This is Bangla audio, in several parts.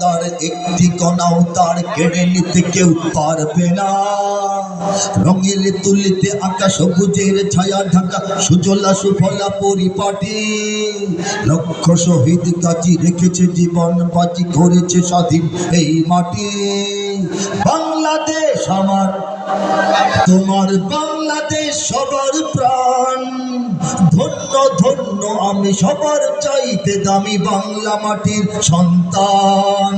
তার একটি কণাও তার কেড়ে নিতে কেউ পারবে না। রঙের তুলিতে আঁকা সবুজের ছায়া ঢাকা, সুজলা সুফলা পরিপাটি। লক্ষ শহীদ কাজী রেখেছে জীবন বাজি, করেছে স্বাধীন এই মাটি। বাংলাদেশ আমার, তোমার বাংলাদেশ সবার প্রাণ। ধন্য ধন্য, আমি সবার চাইতে দামি বাংলা মাটির সন্তান।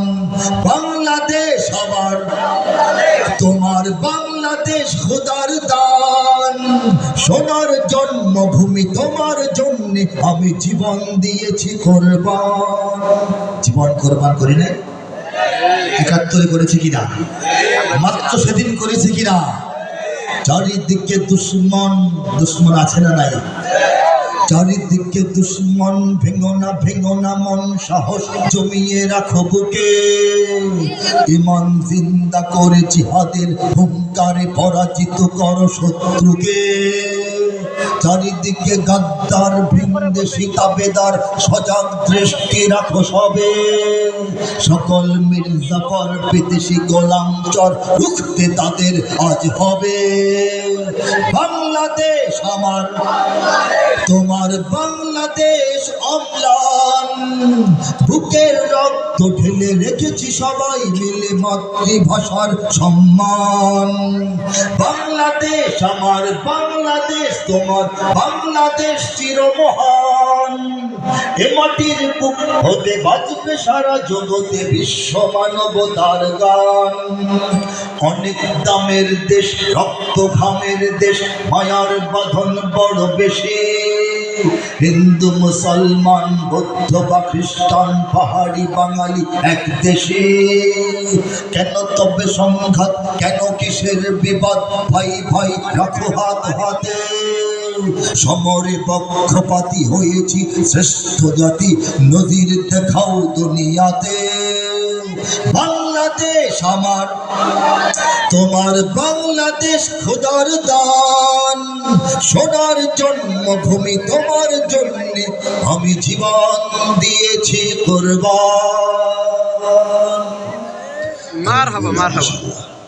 বাংলাদেশ আমার তোমার বাংলাদেশ খোদার দান। সোনার জন্মভূমি তোমার জন্যে আমি জীবন দিয়েছি কোরবান। জীবন কোরবান করি নাই? একাত্তরে করেছি কিনা মাত্র সেদিন করেছি কিনা চারিদিকে দুশ্মন দুশ্মন আছে না নাই? চারিদিকে দুশ্মন, ভেঙো না ভেঙো না, মন সাহস জমিয়ে রাখো বুকে। ইমান জিন্দা করে জিহাদের হুঙ্কারে পরাজিত করো শত্রুকে। চারিদিকে গাদ্দার ভিনদেশি তাবেদার সজাগ দৃষ্টি রাখো সবে। সকল মির্জাফর বিদেশি গোলাম চর উঠতে তাদের আজ হবে। বাংলাদেশ আমার, তোমার বাংলাদেশ অম্লান বুকের রক্ত ঢেলে রেখেছি সবাই মিলে মাতৃভাষার সম্মান। বাংলাদেশ আমার, বাংলাদেশ তোমার, বাংলাদেশ চিরমহান। এ মাটির বুক হতে বাজবে সারা জগতে বিশ্ব মানবতার গান। অনেক দামের দেশ রক্ত ঘামের দেশ, মায়ার বাঁধন বড় বেশি। হিন্দু, মুসলমান, বৌদ্ধ বা খ্রিস্টান, পাহাড়ি, বাঙালি, এক দেশে। কেন তবে সংঘাত? কেন কিসের বিবাদ? ভাই ভাই রাখো হাত হাতে। সমরে পক্ষপাতি হয়েছি শ্রেষ্ঠ জাতি নদীর দেখাও দুনিয়াতে। বাংলাদেশ আমার, তোমার বাংলাদেশ খোদার দান। সোনার জন্মভূমি তোমার জন্য আমি জীবন দিয়েছি কোরবান। মার হবা মার হাবা